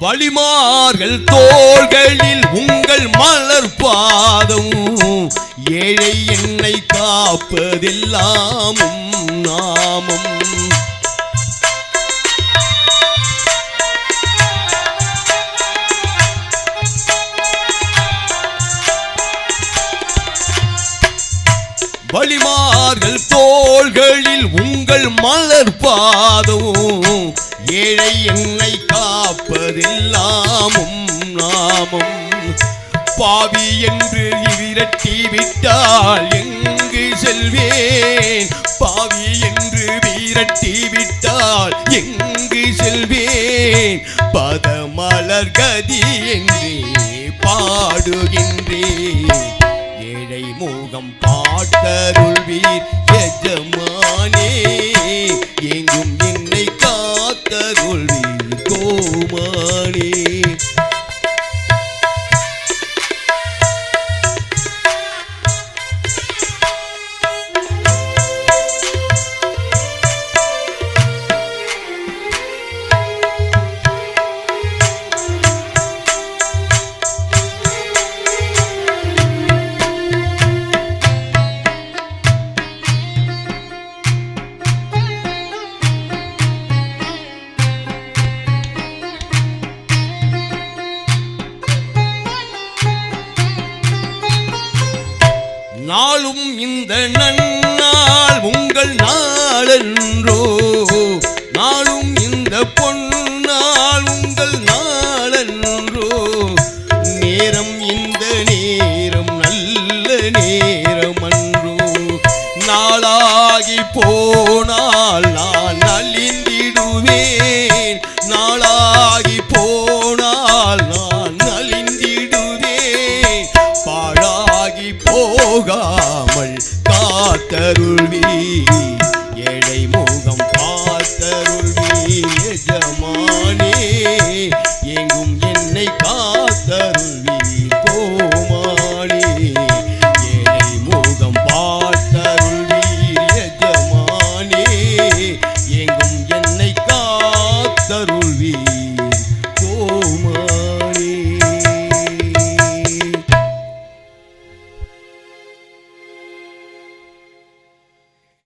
வழிமார்கள் தோள்களில் உங்கள் மலர் பாதம். ஏழை என்னை காப்பதெல்லாமும் நாமும். நாமம் வழிமார்கள் தோள்களில் உங்கள் மலர் பாதம். ஏழை என்னை காப்பதெல்லாமும் நாமும். பாவி என்று விரட்டி விட்டால் எங்கு செல்வேன்? பாவி என்று விரட்டி விட்டால் எங்கு செல்வேன்? பதமலர் கதி என்றே பாடுகின்றேன். ஏழை மோகம் பாட்டருள்வீர் எஜமானே. நாளும் இந்த நன்னால் உங்கள் நாளன்றோ? நாளும் இந்த பொன்னால் உங்கள் நாளன்றோ? நேரம் இந்த நேரம் நல்ல நேரம். விடாமல் காத்தருள்வி எழை மோ